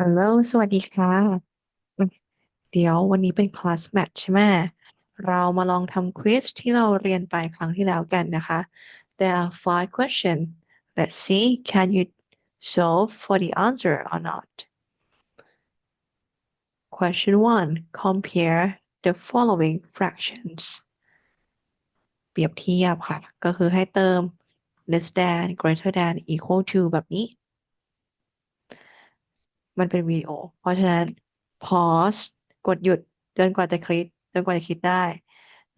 ฮัลโหล สวัสดีค่ะ อืม เดี๋ยววันนี้เป็นคลาสแมทใช่ไหม เรามาลองทำควิสที่เราเรียนไปครั้งที่แล้วกันนะคะ There are five questions Let's see can you solve for the answer or not Question one compare the following fractions เปรียบเทียบค่ะ ก็คือให้เติม less than greater than equal to แบบนี้ มันเป็นวิดีโอ เพราะฉะนั้น pause กดหยุดจนกว่าจะคลิกจนกว่าจะคิดได้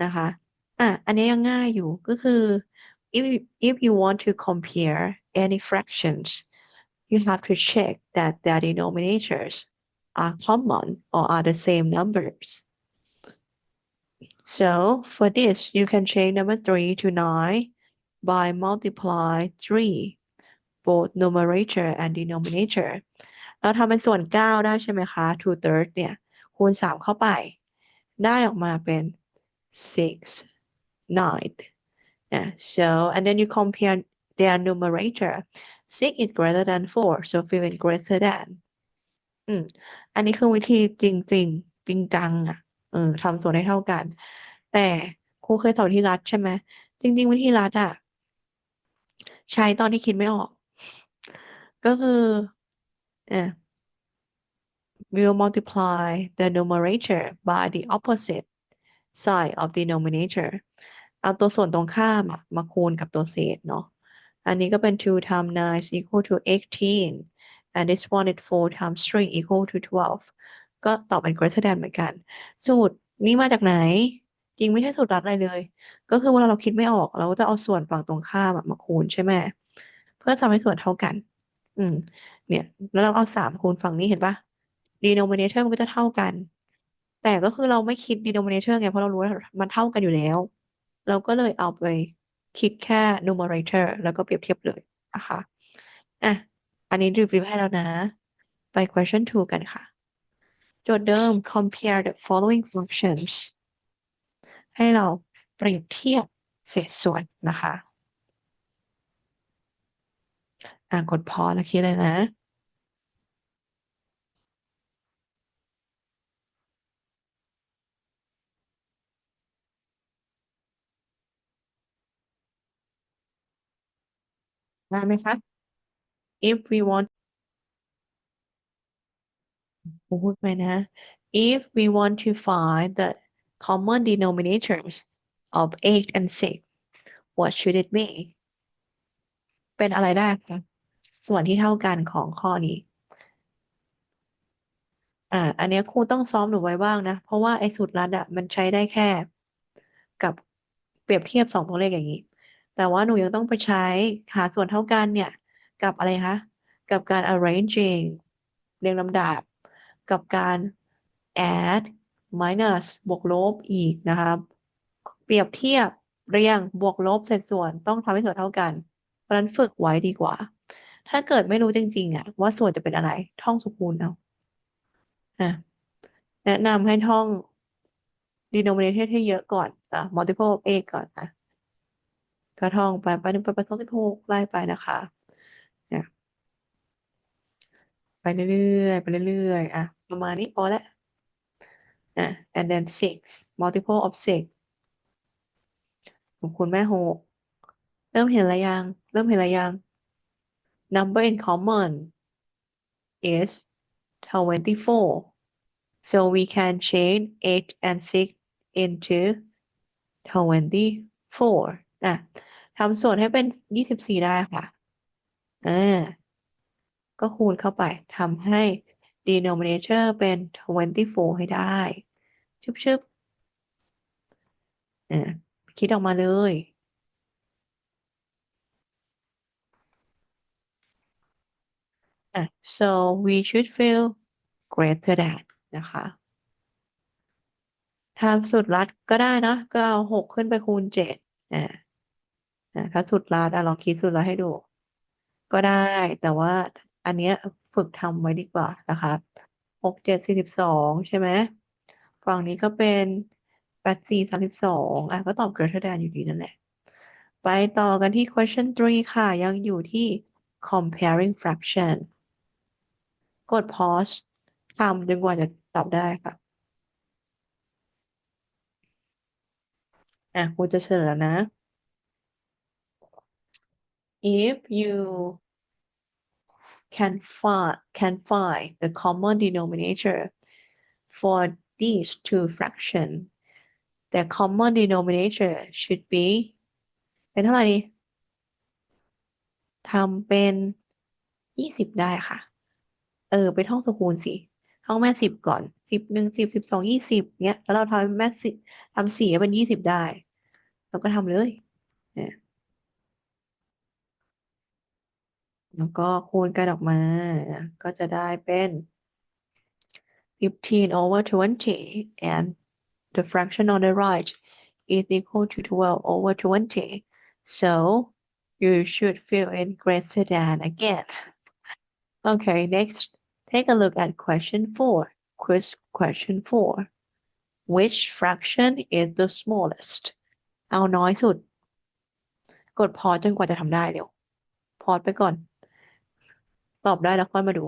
นะคะอะอันนี้ยังง่ายอยู่ก็คือ if if you want to compare any fractions you have to check that their denominators are common or are the same numbers so for this you can change number 3 to 9 by multiply 3 both numerator and denominator เราทำเป็นส่วน 9 ได้ใช่ไหมคะ two third เนี่ย คูณ 3 เข้าไป ได้ออกมาเป็น six ninth นะ so and then you compare their numerator six is greater than four so fill in greater than อืม อันนี้คือวิธีจริงจริงจริงจังอะ เออทำส่วนให้เท่ากัน แต่ครูเคยสอนที่รัฐใช่ไหม จริง ๆ วิธีรัฐอะ ใช้ตอนที่คิดไม่ออก ก็คือ เออ will multiply the numerator by the opposite side of the denominator เอาตัวส่วนตรงข้ามมาคูณกับตัวเศษเนาะ อันนี้ก็เป็น2 times 9 is equal to 18 and this one is 4 times 3 equal to 12 ก็ตอบเป็น greater than เหมือนกัน สูตรนี้มาจากไหน จริงไม่ใช่สูตรรัดอะไรเลย ก็คือเวลาเราคิดไม่ออก เราก็จะเอาส่วนฝั่งตรงข้ามมาคูณใช่ไหม เพื่อทำให้ส่วนเท่ากัน อืม เนี่ย แล้วเราเอาสามคูณฝั่งนี้เห็นปะ denominator มันก็จะเท่ากัน แต่ก็คือเราไม่คิด denominator ไง เพราะเรารู้ว่ามันเท่ากันอยู่แล้ว เราก็เลยเอาไปคิดแค่ numerator แล้วก็เปรียบเทียบเลยนะคะอะ อันนี้รีวิวให้แล้วนะ ไป question two กันค่ะ โจทย์เดิม compare the following functions ให้เราเปรียบเทียบเศษส่วนนะคะ อะกดพอแล้วคิดเลยนะได้ไหมคะ if we want พูดไปนะ if we want to find the common denominators of 8 and 6 what should it be เป็นอะไรได้คะ ส่วนที่เท่ากันของข้อนี้อ่าอันนี้ครูต้องซ้อมหนูไว้บ้างนะ เพราะว่าไอ้สูตรลัดอะมันใช้ได้แค่ กับเปรียบเทียบสองตัวเลขอย่างนี้ แต่ว่าหนูยังต้องไปใช้หาส่วนเท่ากันเนี่ย กับอะไรคะกับการ arranging เรียงลำดับ กับการ add minus บวกลบอีกนะครับ เปรียบเทียบเรียงบวกลบเศษส่วนต้องทำให้ส่วนเท่ากันเพราะนั้นฝึกไว้ดีกว่า ถ้าเกิดไม่รู้จริง ๆอะว่าส่วนจะเป็นอะไร ท่องสุคูณเอาอะแนะนำให้ท่อง denominator ให้เยอะก่อนอะ multiple of 8ก่อนอะก็ท่องไปไปหนึ่งไปไปสองสิบหกไล่ไปนะคะเนี่ยไปเรื่อยๆไปเรื่อยๆอะประมาณนี้พอแล้วอะ and then six multiple of six ของคุณแม่หกเริ่มเห็นอะไรยัง เริ่มเห็นอะไรยัง number in common is 24 so we can change 8 and 6 into 24อะทำส่วนให้เป็น 24 ได้ค่ะอ่าก็คูณเข้าไปทำให้ denominator เป็น 24 ให้ได้ชึบชึบอ่าคิดออกมาเลย อะ so we should feel greater than นะคะทำสุดรัดก็ได้นะ ก็เอาหกขึ้นไปคูณเจ็ดอ่าถ้าสุดรัดอะลองคิดสุดรัดให้ดู ก็ได้ แต่ว่าอันเนี้ยฝึกทำไว้ดีกว่านะคะหกเจ็ดสี่สิบสองใช่ไหมฝั่งนี้ก็เป็นแปดสี่สามสิบสองอะก็ตอบ greater than อยู่ดีนั่นแหละ ไปต่อกันที่ question three ค่ะ ยังอยู่ที่ comparing fraction กด pause ทำจนกว่าจะตอบได้ค่ะ อะครูจะเฉลยแล้วนะ if you can find can find the common denominator for these two fraction the common denominator should be เป็นเท่าไหร่ดีทำเป็นยี่สิบได้ค่ะ เออ ไปท่องสกุลสิท่องแม่สิบก่อนสิบหนึ่งสิบสิบสองยี่สิบเนี้ย แล้วเราทำแม่สิทำสี่เป็นยี่สิบได้ เราก็ทำเลยเนี่ยแล้วก็คูณกันออกมา ก็จะได้เป็น15 over 20 and the fraction on the right is equal to 12 over 20 so you should fill in greater than again okay next take a look at question 4 quiz question 4 which fraction is the smallest เอาน้อยสุด กดพอจนกว่าจะทำได้เร็ว พอไปก่อน ตอบได้แล้วค่อยมาดู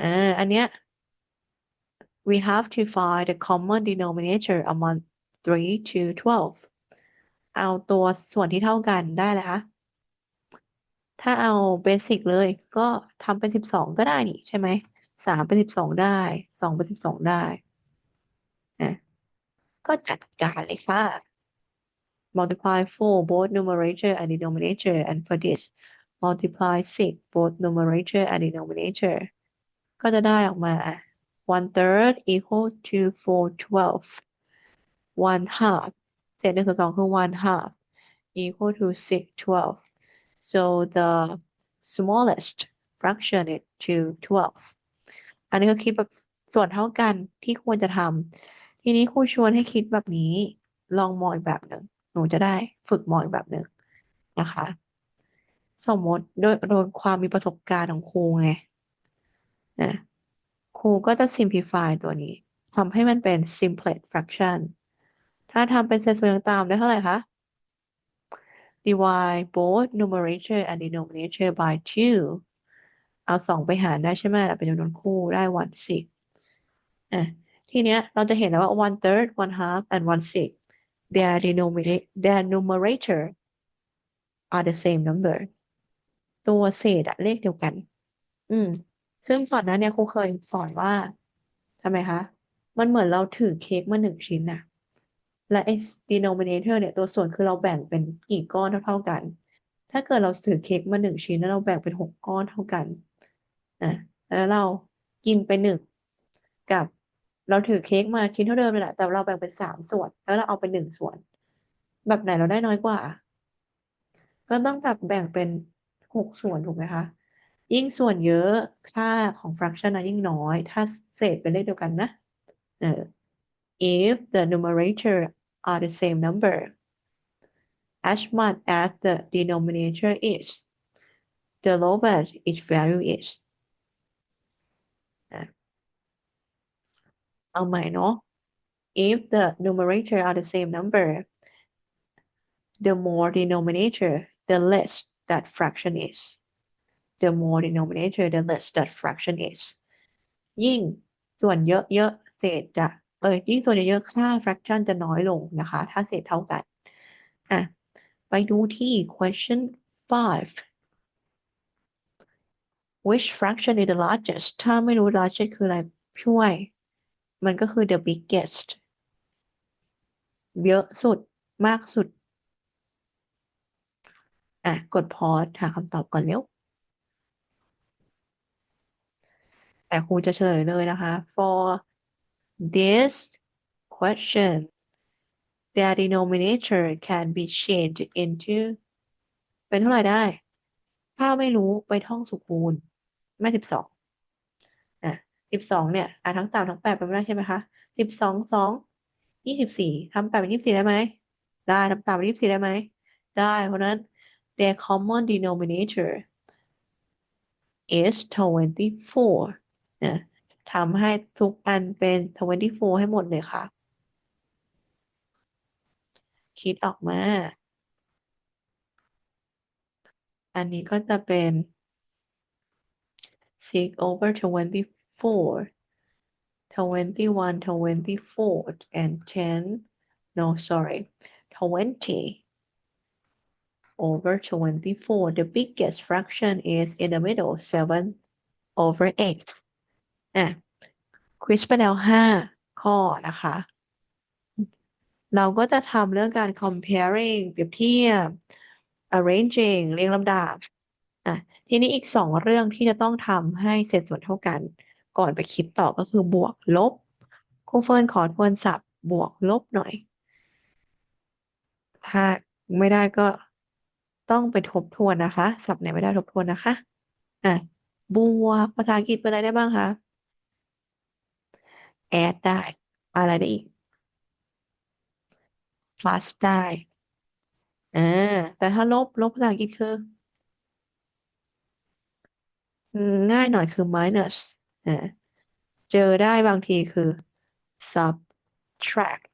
อ่า อันเนี้ย we have to find the common denominator among 3 to 12 เอาตัวส่วนที่เท่ากันได้เลยคะ ถ้าเอาเบสิกเลยก็ทำเป็น12ก็ได้นี่ใช่ไหม3เป็น12ได้2เป็น12ได้อะก็จัดการเลยค่ะ multiply 4 both numerator and denominator and for this multiply 6 both numerator and denominator ก็จะได้ออกมา one third equal to 4 twelve one half เศษหนึ่งส่วนสองคือ one half equal to 6 twelve so the smallest fraction is twelve อันนี้ก็คิดแบบส่วนเท่ากันที่ควรจะทำทีนี้ครูชวนให้คิดแบบนี้ ลองมองอีกแบบหนึ่งหนูจะได้ฝึกมองอีกแบบหนึ่งนะคะ สมมติโดยโดยความมีประสบการณ์ของครูไงนะครูก็จะ simplify ตัวนี้ทำให้มันเป็น simplet fraction ถ้าทำเป็นเศษส่วนต่างๆได้เท่าไหร่คะ divide both numerator and denominator by 2เอาสองไปหารได้ใช่ไหมล้วเป็นจำนวนคู่ได้ one six อะทีเนี้ยเราจะเห็นแล้วว่า one third one half and one six their denominator their numerator are the same number ตัวเศษอะเลขเดียวกัน อืม ซึ่งก่อนหน้าเนี่ยครูเคยสอนว่าทำไมคะ มันเหมือนเราถือเค้กมาหนึ่งชิ้นน่ะ และไอ้ denominator เนี่ยตัวส่วนคือเราแบ่งเป็นกี่ก้อนเท่าๆกัน ถ้าเกิดเราถือเค้กมาหนึ่งชิ้นแล้วเราแบ่งเป็นหกก้อนเท่ากันอะแล้วเรากินไปหนึ่งกับเราถือเค้กมาชิ้นเท่าเดิมเลยแหละแต่เราแบ่งเป็นสามส่วน แล้วเราเอาไปหนึ่งส่วน แบบไหนเราได้น้อยกว่า ก็ต้องแบบแบ่งเป็นหกส่วนถูกไหมคะ ยิ่งส่วนเยอะค่าของ fraction นะยิ่งน้อย ถ้าเศษเป็นเลขเดียวกันนะ เออ if the numerator are the same number as much as the denominator is the lower its value is อ่ะเอาใหม่เนาะ if the numerator are the same number the more denominator the less that fraction is the more denominator the less that fraction is ยิ่งส่วนเยอะๆ เศษจะ เออยิ่งส่วนเยอะๆค่า fraction จะน้อยลงนะคะ ถ้าเศษเท่ากัน อะ ไปดูที่ question five which fraction is the largest ถ้าไม่รู้ largest คืออะไรช่วย มันก็คือ the biggest เยอะสุดมากสุด อะ กด pause หาคำตอบก่อนเร็ว แต่ครูจะเฉลยเลยนะคะ for this question their denominator can be changed into เป็นเท่าไหร่ได้ ถ้าไม่รู้ไปท่องสุคูณแม่สิบสองอะสิบสองเนี่ยอะทั้งสามทั้งแปดเป็นไม่ได้ใช่ไหมคะสิบสองสองยี่สิบสี่ทำแปดเป็นยี่สิบสี่ได้ไหมได้ทำสามเป็นยี่สิบสี่ได้ไหมได้เพราะนั้น their common denominator is 24นะ ทำให้ทุกอันเป็น 24 ให้หมดเลยค่ะ คิดออกมา อันนี้ก็จะเป็น 6 over 24 21 24 and 10 no sorry 20 over 24 the biggest fraction is in the middle 7 over 8 อะควิสไปแล้ว5ข้อนะคะ เราก็จะทำเรื่องการ comparing เปรียบเทียบ arranging เรียงลำดับอะทีนี้อีกสองเรื่องที่จะต้องทำให้เศษส่วนเท่ากัน ก่อนไปคิดต่อก็คือบวกลบครูเฟิร์นขอทวนศัพท์บวกลบหน่อย ถ้าไม่ได้ก็ต้องไปทบทวนนะคะ ศัพท์ไหนไม่ได้ทบทวนนะคะอะบวกภาษาอังกฤษเป็นอะไรได้บ้างคะ add ได้ อะไรได้อีก plus ได้อ่าแต่ถ้าลบ ลบภาษาอังกฤษคือ ง่ายหน่อยคือ minus อ่าเจอได้บางทีคือ subtract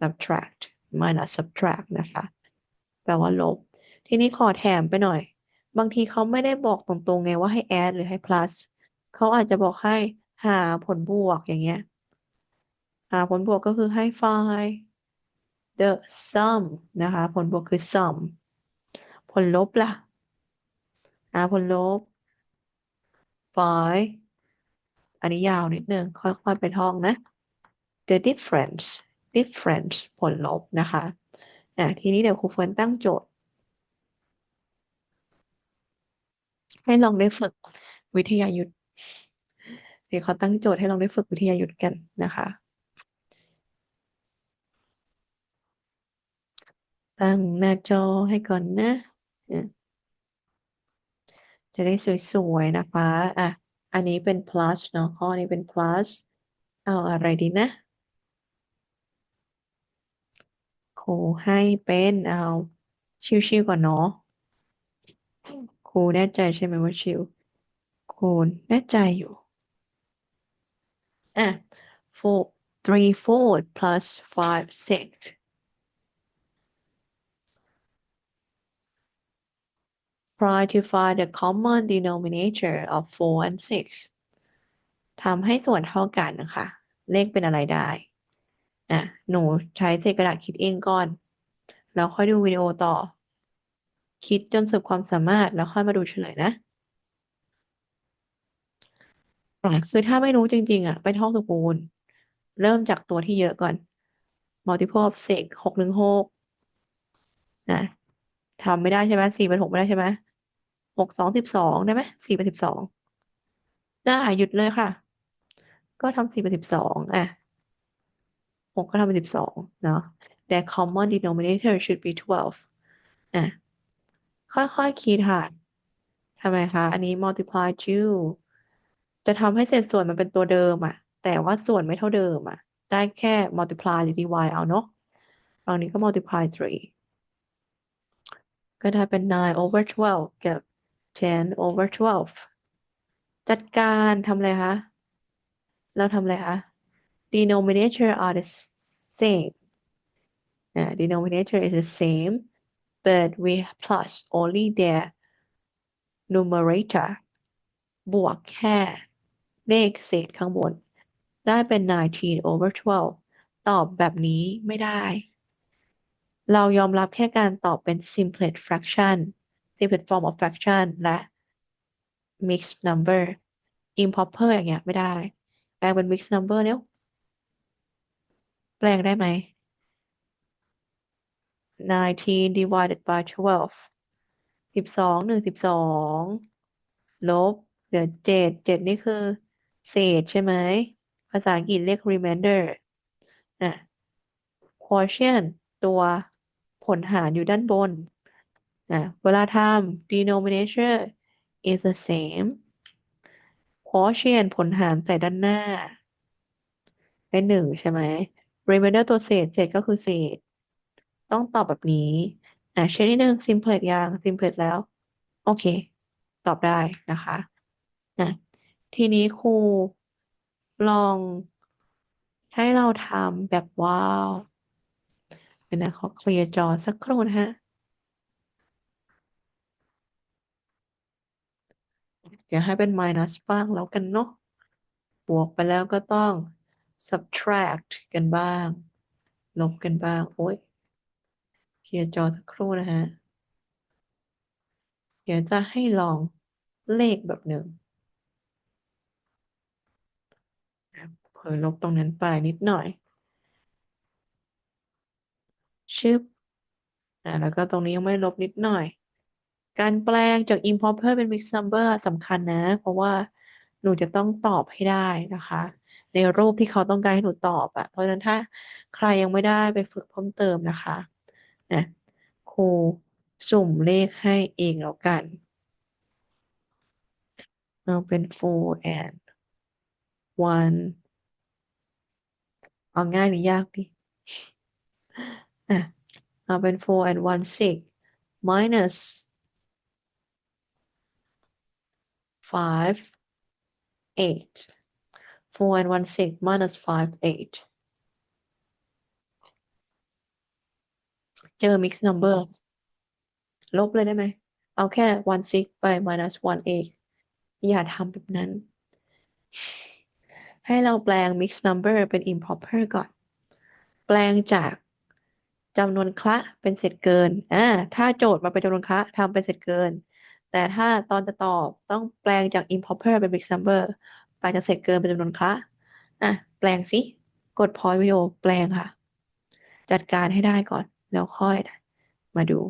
subtract minus subtract นะคะ แปลว่าลบ ทีนี้ขอแถมไปหน่อย บางทีเขาไม่ได้บอกตรงๆไงว่าให้ add หรือให้ plus เขาอาจจะบอกให้ หาผลบวกอย่างเงี้ย หาผลบวกก็คือให้ find the sum นะคะ ผลบวกคือ sum ผลลบล่ะหาผลลบ find อันนี้ยาวนิดนึง ค่อยๆไปท่องนะ the difference difference ผลลบนะคะอะทีนี้เดี๋ยวครูเฟิร์นตั้งโจทย์ ให้ลองได้ฝึกวิทยายุทธ เดี๋ยวเขาตั้งโจทย์ให้ลองได้ฝึกวิทยายุทธกันนะคะ ตั้งหน้าจอให้ก่อนนะอะจะได้สวยๆนะคะอะอันนี้เป็น plus เนาะข้อนี้เป็น plus เอาอะไรดีนะครูให้เป็นเอาชิวๆก่อนเนาะครูแน่ใจใช่ไหมว่าชิวครูแน่ใจอยู่ อะ four three four plus five six try to find the common denominator of four and six ทำให้ส่วนเท่ากันนะคะ เลขเป็นอะไรได้ อะ หนูใช้เศษกระดาษคิดเองก่อน แล้วค่อยดูวิดีโอต่อ คิดจนสุดความสามารถแล้วค่อยมาดูเฉลยนะ อะ คือถ้าไม่รู้จริง ๆอะไปท่องสกุลเริ่มจากตัวที่เยอะก่อน multiple of six หกหนึ่งหกนะ ทำไม่ได้ใช่ไหมสี่เป็นหกไม่ได้ใช่ไหมหกสองสิบสองได้ไหมสี่เป็นสิบสองได้ หยุดเลยค่ะ ก็ทำสี่เป็นสิบสองอะหกก็ทำเป็นสิบสองเนาะ the common denominator should be twelve อะ ค่อย ๆ คิดค่ะ ทำไมคะ อันนี้ multiply to จะทำให้เศษส่วนมันเป็นตัวเดิมอะแต่ว่าส่วนไม่เท่าเดิมอะได้แค่ multiply หรือ divide เอาเนาะตอนนี้ก็ multiply three ก็ได้เป็น nine over twelve กับ ten over twelve จัดการทำอะไรคะ เราทำอะไรคะ denominator are the same อ่า denominator is the same but we plus only their numerator บวกแค่ เลขเศษข้างบน ได้เป็น 19 over 12 ตอบแบบนี้ไม่ได้ เรายอมรับแค่การตอบเป็น simplet fraction simplet form of fraction และ mixed number improper อย่างเงี้ยไม่ได้ แปลงเป็น mixed number เนี้ยแปลงได้ไหม19 divided by 12สิบสองหนึ่งสิบสองลบ เหลือเจ็ดเจ็ดนี่คือ เศษใช่ไหม ภาษาอังกฤษเรียก remainder อะ quotient ตัวผลหารอยู่ด้านบนอะเวลาทำ denominator is the same quotient ผลหารใส่ด้านหน้า ได้หนึ่งใช่ไหม remainder ตัวเศษ เศษก็คือเศษ ต้องตอบแบบนี้ อะเช่นนิดนึง simplet ยัง simplet แล้ว โอเค ตอบได้นะคะอะ ทีนี้ครูลองให้เราทำแบบว้าวเดี๋ยวนะขอเคลียร์จอสักครู่นะฮะอย่าให้เป็น minus บ้างแล้วกันเนาะบวกไปแล้วก็ต้อง subtract กันบ้าง ลบกันบ้าง โอ้ยเคลียร์จอสักครู่นะฮะ เดี๋ยวจะให้ลองเลขแบบหนึ่งเผล อลบตรงนั้นไปนิดหน่อย ชึบอ่าแล้วก็ตรงนี้ยังไม่ลบนิดหน่อย การแปลงจาก improper เป็น mixed number สำคัญนะ เพราะว่าหนูจะต้องตอบให้ได้นะคะ ในรูปที่เขาต้องการให้หนูตอบอะเพราะฉะนั้นถ้าใครยังไม่ได้ไปฝึกเพิ่มเติมนะคะนะครูสุ่มเลขให้เองแล้วกันเอาเป็น four and one เอาง่ายหรือยากดีอะเอาเป็น four and one six minus five eight four and one six minus five eight เจอ mixed number ลบเลยได้ไหม เอาแค่ one six ไป minus one eight อย่าทำแบบนั้น ให้เราแปลง mixed number เป็น improper ก่อน แปลงจากจำนวนคละเป็นเศษเกิน อ่า ถ้าโจทย์มาเป็นจำนวนคละทำเป็นเศษเกิน แต่ถ้าตอนจะตอบต้องแปลงจาก improper เป็น mixed number แปลงจากเศษเกินเป็นจำนวนคละ อะ แปลงสิ กด pause วิดีโอแปลงค่ะ จัดการให้ได้ก่อน แล้วค่อยมาดู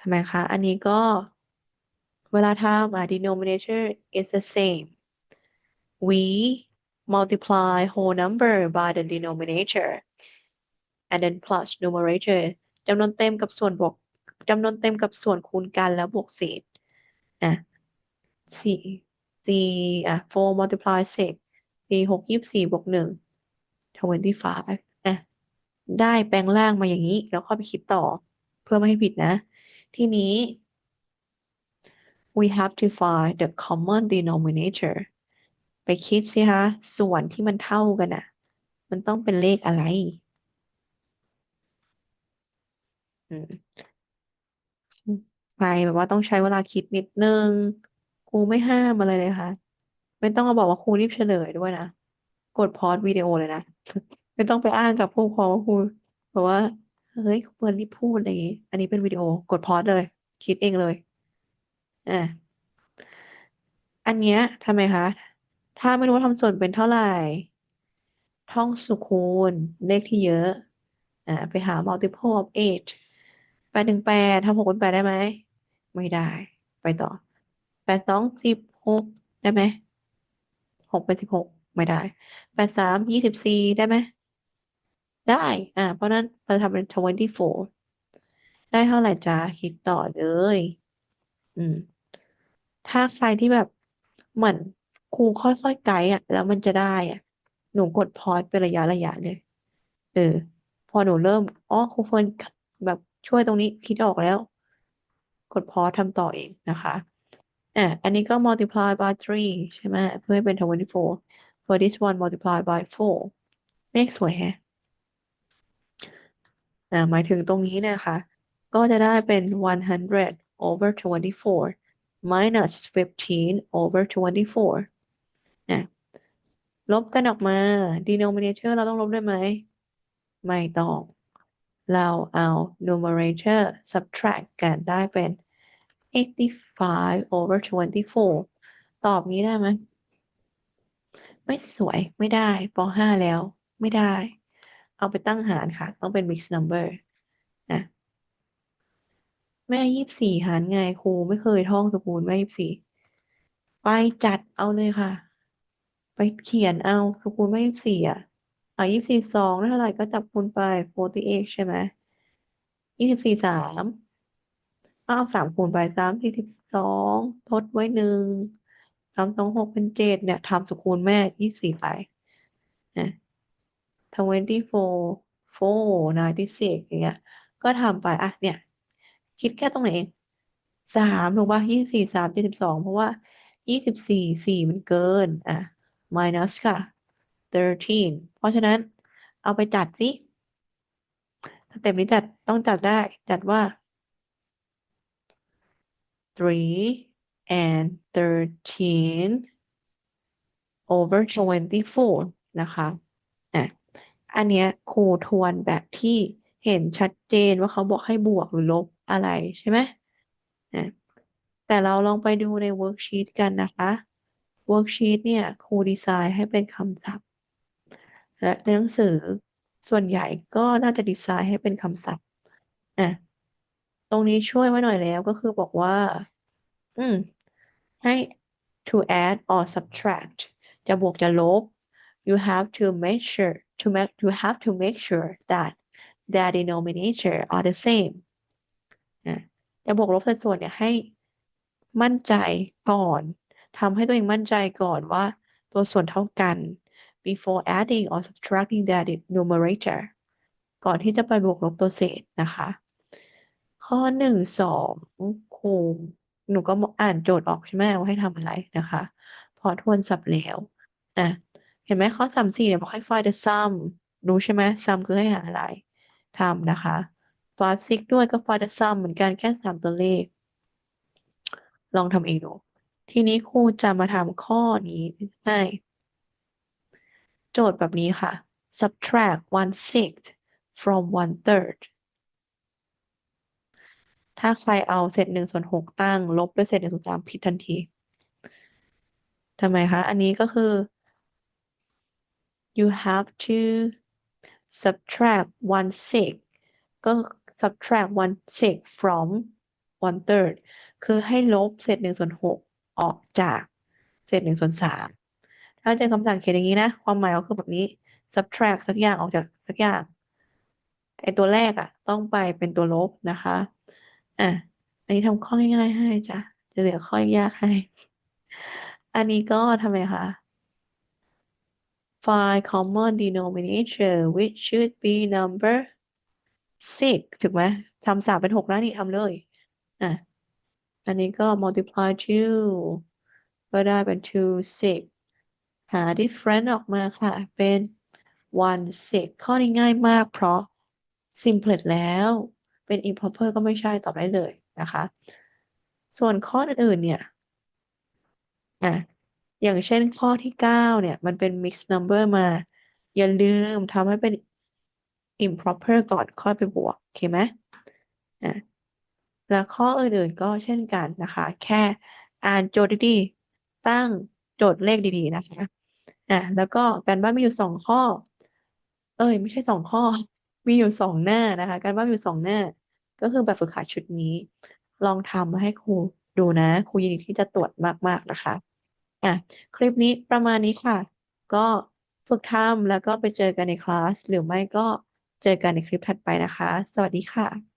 ทำไมคะ อันนี้ก็ เวลาทำอะ denominator is the same we multiply whole number by the denominator and then plus numerator จำนวนเต็มกับส่วนบวกจำนวนเต็มกับส่วนคูณกันแล้วบวกเศษอะสี่สี่อะ four multiply six สี่หกยี่สิบสี่บวกหนึ่ง twenty five อะได้แปลงร่างมาอย่างนี้ แล้วค่อยไปคิดต่อเพื่อไม่ให้ผิดนะ ทีนี้ we have to find the common denominator ไปคิดสิคะส่วนที่มันเท่ากันอะมันต้องเป็นเลขอะไรอใครแบบว่าต้องใช้เวลาคิดนิดนึงครูไม่ห้ามอะไรเลยค่ะ ไม่ต้องมาบอกว่าครูรีบเฉลยด้วยนะ กดพอสวิดีโอเลยนะ ไม่ต้องไปอ้างกับผู้ปกครองว่าครูบอกว่า เฮ้ยควรรีบพูดอะไรอย่างงี้ อันนี้เป็นวิดีโอกดพอสเลย คิดเองเลย อะอันเนี้ยทำไมคะถ้าไม่รู้ว่าทำส่วนเป็นเท่าไหร่ ท่องสุคูณเลขที่เยอะ อ่า ไปหา multiple of eight แปดหนึ่งแปดทำหกเป็นแปดได้ไหม ไม่ได้ ไปต่อแปดสองสิบหกได้ไหมหกเป็นสิบหกไม่ได้แปดสามยี่สิบสี่ได้ไหม ได้ อ่า เพราะนั้นเราทำเป็น twenty four ได้เท่าไหร่จ้าคิดต่อเลย อืม ถ้าใครที่แบบเหมือนครูค่อยๆไกด์อะ แล้วมันจะได้อะ หนูกดพอสเป็นระยะระยะเลยเออ พอหนูเริ่มอ๋อครูเฟิร์นแบบช่วยตรงนี้คิดออกแล้ว กดพอสทำต่อเองนะคะอะอันนี้ก็ multiply by three ใช่ไหมเพื่อให้เป็น twenty four this one multiply by four เลขสวยแฮะอ่หมายถึงตรงนี้นะคะ ก็จะได้เป็น one hundred over twenty four minus fifteen over twenty four อะลบกันออกมา denominator เราต้องลบได้ไหม ไม่ต้อง เราเอา numerator subtract กันได้เป็น 85 over 24 ตอบงี้ได้ไหม ไม่สวยไม่ได้ป .5 แล้ว ไม่ได้ เอาไปตั้งหารค่ะ ต้องเป็น mixed number แม่ยี่สิบสี่หารไงครูไม่เคยท่องสกุลแม่ยี่สิบสี่ไปจัดเอาเลยค่ะ ไปเขียนเอาสกุลแม่ยี่สี่อะอะยี่สิบสี่สองเท่าไหร่ก็จับคูณไป forty eight ใช่ไหมยี่สิบสี่สามเอาสามคูณไปสามสี่สิบสองทดไว้หนึ่งสามสองหกเป็นเจ็ดเนี่ยทำสกุลแม่ยี่สี่ไปนะ twenty four four ninety six อย่างเงี้ย ก็ทำไป อะเนี่ย คิดแค่ตรงไหนเองสามถูกป่ะยี่สี่สามเจ็ดสิบสองเพราะว่ายี่สิบสี่สี่มันเกิน อะ minus ค่ะ thirteen เพราะฉะนั้นเอาไปจัดสิสเต็ปนี้จัดต้องจัดได้จัดว่า3 and 13 over 24นะคะอะอันเนี้ยครูทวนแบบที่เห็นชัดเจนว่าเขาบอกให้บวกหรือลบ อะไรใช่ไหมอะแต่เราลองไปดูในเวิร์กชีตกันนะคะเวิร์กชีตเนี่ยครูดีไซน์ให้เป็นคำศัพท์ และในหนังสือส่วนใหญ่ก็น่าจะดีไซน์ให้เป็นคำศัพท์อะตรงนี้ช่วยไว้หน่อยแล้วก็คือบอกว่า อืม ให้ to add or subtract จะบวกจะลบ you have to make sure to make you have to make sure that their denominator are the same อะจะบวกลบสัดส่วนเนี่ยให้มั่นใจก่อนทำให้ตัวเองมั่นใจก่อนว่าตัวส่วนเท่ากัน before adding or subtracting their numerator ก่อนที่จะไปบวกลบตัวเศษนะคะ ข้อหนึ่งสองครูหนูก็อ่านโจทย์ออกใช่ไหมว่าให้ทำอะไรนะคะ พอทวนศัพท์แล้วอะเห็นไหมข้อสามสี่เนี่ยบอกให้ find the sum รู้ใช่ไหม sum คือให้หาอะไรทำนะคะ five six ด้วยก็ find the sum เหมือนกันแค่สามตัวเลข ลองทำเองดูทีนี้ครูจะมาทำข้อนี้ให้ โจทย์แบบนี้ค่ะ subtract one sixth from one third ถ้าใครเอาเศษหนึ่งส่วนหกตั้ง ลบด้วยเศษหนึ่งส่วนสามผิดทันทีทำไมคะ อันนี้ก็คือ you have to subtract one sixth ก็ subtract one sixth from one third คือให้ลบเศษหนึ่งส่วนหกออกจากเศษหนึ่งส่วนสามถ้าเจอคำสั่งเขียนอย่างนี้นะ ความหมายก็คือแบบนี้ subtract สักอย่างออกจากสักอย่างไอตัวแรกอะ่ะ ต้องไปเป็นตัวลบนะคะอะอันนี้ทำข้อง่ายๆให้จ้ะจะเหลือข้อยากให้ อันนี้ก็ทำไมคะ find common denominator which should be number six ถูกไหมทำสามเป็นหกนะนี่ทำเลย อะ อันนี้ก็ multiply two ก็ได้เป็น two six หา difference ออกมาค่ะ เป็น one six ข้อนี้ง่ายมากเพราะ simplet แล้วเป็น improper ก็ไม่ใช่ตอบได้เลยนะคะ ส่วนข้ออื่นๆ เนี่ย อะ อย่างเช่นข้อที่ 9 เนี่ย มันเป็น mixed number มา อย่าลืมทำให้เป็น improper ก่อนค่อยไปบวกโอเคไหมอะแล้วข้ออื่นๆก็เช่นกันนะคะ แค่อ่านโจทย์ดีๆ ตั้งโจทย์เลขดีๆนะคะอะแล้วก็การบ้านมีอยู่สองข้อ เอ้ย ไม่ใช่สองข้อ มีอยู่สองหน้านะคะ การบ้านมีอยู่สองหน้า ก็คือแบบฝึกหัดชุดนี้ ลองทำมาให้ครูดูนะครูยินดีที่จะตรวจมากๆนะคะอะคลิปนี้ประมาณนี้ค่ะ ก็ฝึกทำแล้วก็ไปเจอกันในคลาสหรือไม่ก็ เจอกันในคลิปถัดไปนะคะ สวัสดีค่ะ